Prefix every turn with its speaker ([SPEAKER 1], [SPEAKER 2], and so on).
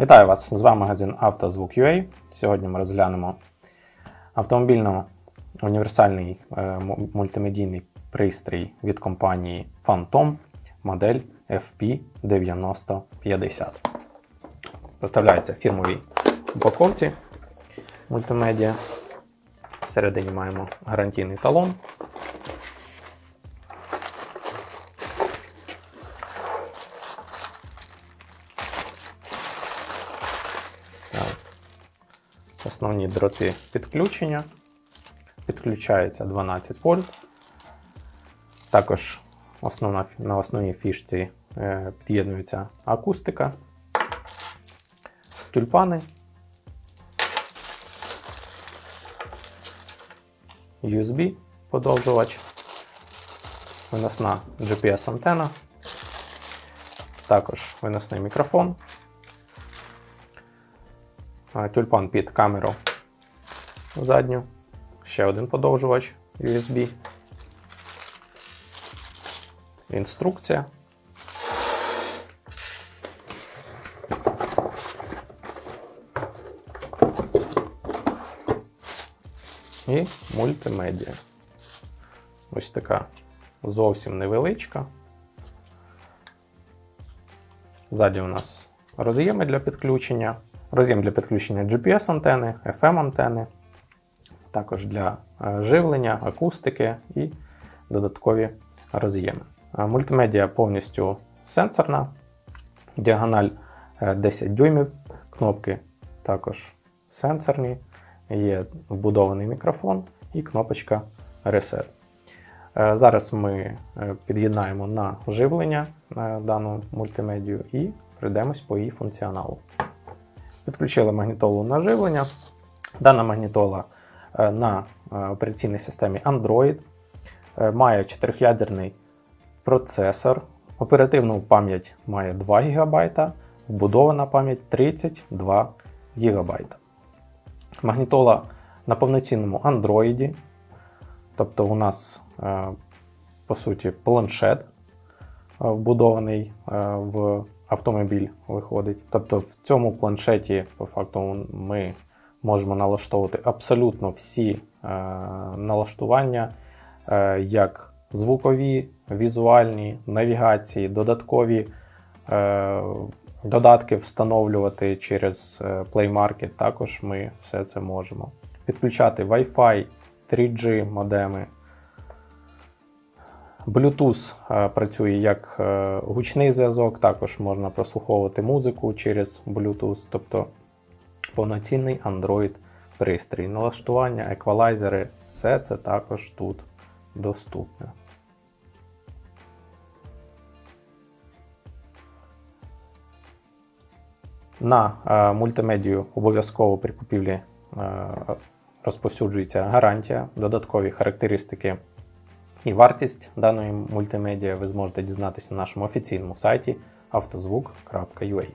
[SPEAKER 1] Вітаю вас! З вами магазин «Автозвук.UA». Сьогодні ми розглянемо автомобільно універсальний е, мультимедійний пристрій від компанії Phantom модель FP9050. Поставляється в фірмовій упаковці мультимедіа. Всередині маємо гарантійний талон. Основні дроти підключення. Підключається 12 вольт. Також основна, на основній фішці е, під'єднується акустика, тюльпани, USB подовжувач, виносна GPS-антена, також виносний мікрофон, тюльпан під камеру задню, ще один подовжувач USB, інструкція. І мультимедіа. Ось така зовсім невеличка. Ззаді у нас роз'єми для підключення, роз'єм для підключення GPS-антени, FM-антени, також для е, живлення, акустики і додаткові роз'єми. Е, Мультимедіа повністю сенсорна, діагональ е, 10 дюймів, кнопки також сенсорні, є вбудований мікрофон і кнопочка Reset. Е, Зараз ми е, під'єднаємо на живлення е, дану мультимедію і пройдемось по її функціоналу. Підключили магнітолу на живлення. Дана магнітола е, на е, операційній системі Android е, має 4-ядерний процесор, оперативну пам'ять має 2 ГБ, вбудована пам'ять 32 ГБ. Магнітола на повноцінному Android, тобто у нас, по суті, планшет вбудований в автомобіль виходить. Тобто в цьому планшеті, по факту, ми можемо налаштовувати абсолютно всі е, налаштування, е, як звукові, візуальні, навігації, додаткові е, додатки встановлювати через е, Play Market. Також ми все це можемо. Підключати Wi-Fi, 3G модеми. Bluetooth е, працює як е, гучний зв'язок, також можна прослуховувати музику через Bluetooth, тобто повноцінний Android пристрій. Налаштування, еквалайзери, все це також тут доступне. На е, мультимедію обов'язково при купівлі розповсюджується гарантія, додаткові характеристики і вартість даної мультимедіа ви зможете дізнатися на нашому офіційному сайті автозвук.ua.